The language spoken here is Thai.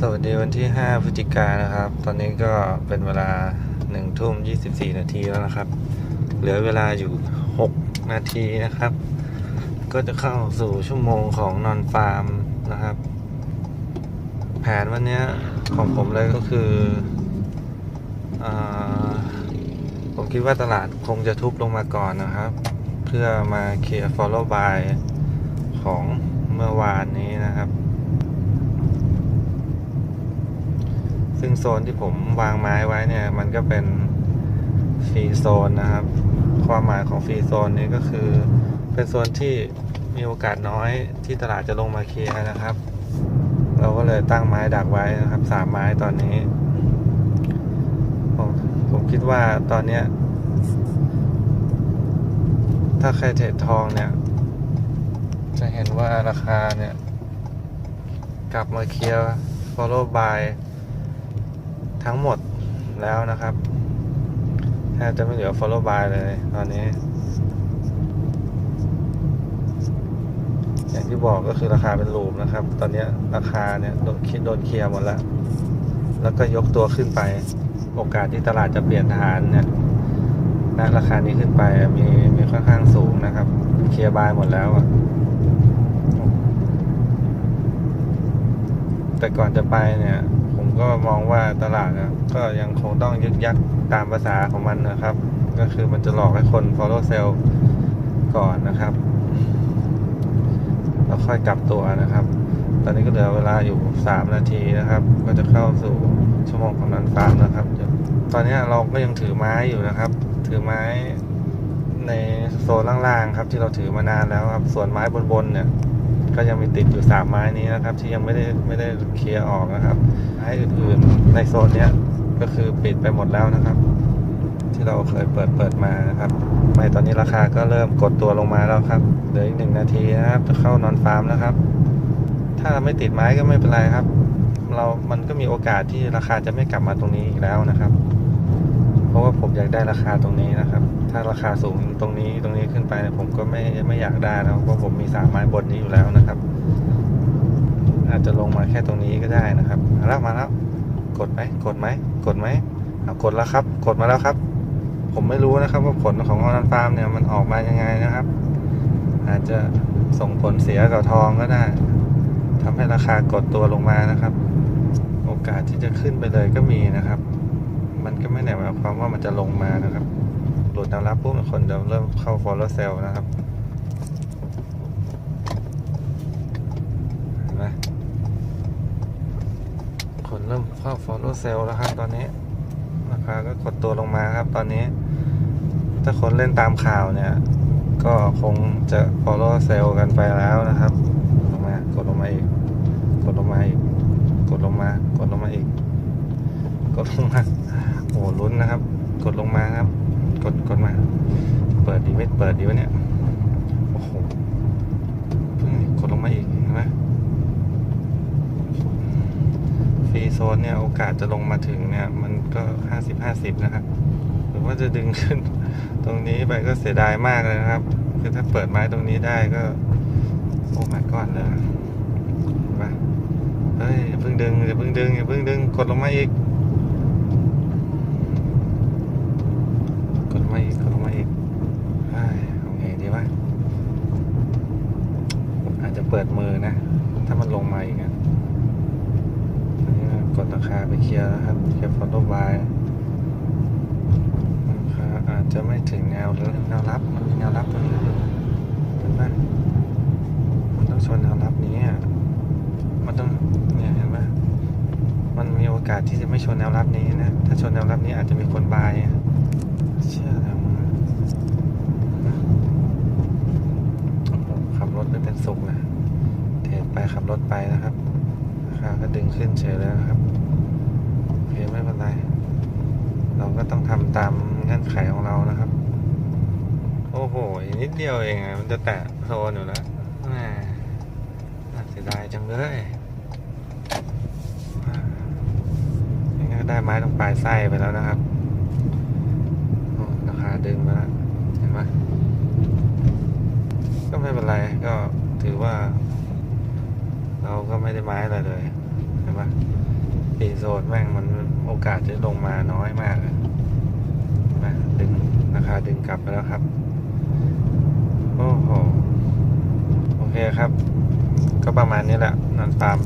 สวัสดีวันที่ 5 พฤศจิกายนนะครับ ตอนนี้ก็เป็นเวลา1ทุ่ม24 นาทีแล้วนะครับ เหลือเวลาอยู่ 6 นาทีนะครับ ก็จะเข้าสู่ชั่วโมงของนอนฟาร์มนะครับ แผนวันนี้ของผมเลยก็คืออผมคิดว่าตลาดคงจะทุบลงมาก่อนนะครับ เพื่อมาเคลียร์ follow by ของเมื่อวานนี้นะครับ ซึ่งโซนที่ผมวางไม้ไว้เนี่ย มันก็เป็นฟรีโซนนะครับ ความหมายของฟรีโซนนี้ก็คือ เป็นโซนที่มีโอกาสน้อยที่ตลาดจะลงมาเคลียร์นะครับ เราก็เลยตั้งไม้ดักไว้นะครับสามไม้ตอนนี้ ผมผมคิดว่าตอนเนี้ยถ้าใครเทรดทองเนี่ย จะเห็นว่าราคาเนี่ย กลับมาเคลียร์ follow by ทั้งหมดแล้วนะครับแทบจะไม่เหลือ follow by เลยตอนนี้ อย่างที่บอกก็คือราคาเป็นลูมนะครับ ตอนนี้ราคาเนี่ยโดนคิดโดนเคลียร์หมดแล้ว แล้วก็ยกตัวขึ้นไป โอกาสที่ตลาดจะเปลี่ยนฐานเนี่ยณราคานี้ขึ้นไปมีมีค่อนข้างสูงนะครับ เคลียร์บายหมดแล้วอะแต่ก่อนจะไปเนี่ย ก็มองว่าตลาดนะก็ยังคงต้องยึกยักตามภาษาของมันนะครับ ก็คือมันจะหลอกให้คน follow sell ก่อนนะครับ แล้วค่อยกลับตัวนะครับ ตอนนี้ก็เหลือเวลาอยู่ 3 นาทีนะครับ ก็จะเข้าสู่ชั่วโมงของนันฟาร์มนะครับ ตอนนี้เราก็ยังถือไม้อยู่นะครับ ถือไม้ในโซนล่างๆครับ ที่เราถือมานานแล้วครับ ส่วนไม้บนๆเนี่ย ก็ยังมีติดอยู่สามไม้นี้นะครับ ที่ยังไม่ได้ไม่ได้เคลียร์ออกนะครับไม้อื่นๆในโซนเนี้ยก็คือปิดไปหมดแล้วนะครับ ที่เราเคยเปิดเปิดมานะครับไม่ตอนนี้ราคาก็เริ่มกดตัวลงมาแล้วครับเหลืออีกหนึ่งนาทีนะครับ จะเข้านอนฟาร์มแล้วครับ ถ้าไม่ติดไม้ก็ไม่เป็นไรครับ เรา มันก็มีโอกาสที่ราคาจะไม่กลับมาตรงนี้อีกแล้วนะครับ ราะว่าผมอยากได้ราคาตรงนี้นะครับ ถ้าราคาสูงตรงนี้ตรงนี้ขึ้นไปเนี่ยผมก็ไม่ไม่อยากได้แล้วเพราะผมมีสามไม้บนนี้อยู่แล้วนะครับ อาจจะลงมาแค่ตรงนี้ก็ได้นะครับมาแล้วมาแล้วกดไหมกดไหมกดไหมกดแล้วครับ กดมาแล้วครับ ผมไม่รู้นะครับว่าผลของออนันฟาร์มเนี่ยมันออกมายังไงนะครับ อาจจะส่งผลเสียกับทองก็ได้ทำให้ราคากดตัวลงมานะครับ โอกาสที่จะขึ้นไปเลยก็มีนะครับ มันก็ไม่ได้หมายความว่ามันจะลงมานะครับ หลุดแนวรับปุ๊บคนจะเริ่มเข้า follow sell นะครับเห็นไหมคนเริ่มเข้า follow sell แล้วครับ ตอนนี้ราคาก็กดตัวลงมาครับ ตอนนี้ ถ้าคนเล่นตามข่าวเนี่ย ก็คงจะ follow sell กันไปแล้วนะครับลงมากดลงมาอีก กดลงมาอีก กดลงมากดลงมาอีก กดลงมา โอ้ลุ้นนะครับ กดลงมาครับ กดกดมา เปิดดีไม่เปิดดีวะเนี่ยโอ้โหเพิ่งกดลงมาอีกเห็นไหมฟรีโซนเนี่ยโอกาสจะลงมาถึงเนี่ย มันก็ห้าสิบห้าสิบนะครับหรือว่าจะดึงขึ้น ตรงนี้ไปก็เสียดายมากเลยนะครับ คือถ้าเปิดไม้ตรงนี้ได้ก็โอ้ my god เลยมาเฮ้ยอย่าเพิ่งดึงอย่าเพิ่งดึงอย่าเพิ่งดึงกดลงมาอีก กดลง มาอีกกดลงมาอีกเฮ้ยเอาไงดีวะอาจจะเปิดมือนะ ถ้ามันลงมาอีกอะอันกดราคาไปเคลียร์แล้วครับเคลียร์ฟอลโต้บายราคาอาจจะไม่ถึงแนวแนวรับมันมีแนวรับตรงนี้อยู่เห็นไหมมันต้องชนแนวรับนี้อะมันต้องเนี่ยเห็นไหมมันมีโอกาสที่จะไม่ชนแนวรับนี้นะ ถ้าชนแนวรับนี้อาจจะมีคนบาย เชื่อแล้วมั้งผมขับรถไม่เป็นสุขนะเทรดไปขับรถไปนะครับราคาก็ดึงขึ้นเฉยเลยนะครับโอเคไม่เป็นไร เราก็ต้องทำตามเงื่อนไขของเรานะครับ โอ้โหนิดเดียวเองอะมันจะแตะโซนอยู่แล้วแหมน่าเสียดายจังเลยได้ไม้ตรงปลายไส้ไปแล้วนะครับ ดึงมาเห็นไหมก็ไม่เป็นไรก็ถือว่า เราก็ไม่ได้ไม้อะไรเลยเห็นไหมปีโซนแม่งมันโอกาสจะลงมาน้อยมากอะมาดึงราคาดึงกลับไปแล้วครับ โอ้โห โอเคครับ ก็ประมาณนี้แหละนันฟาม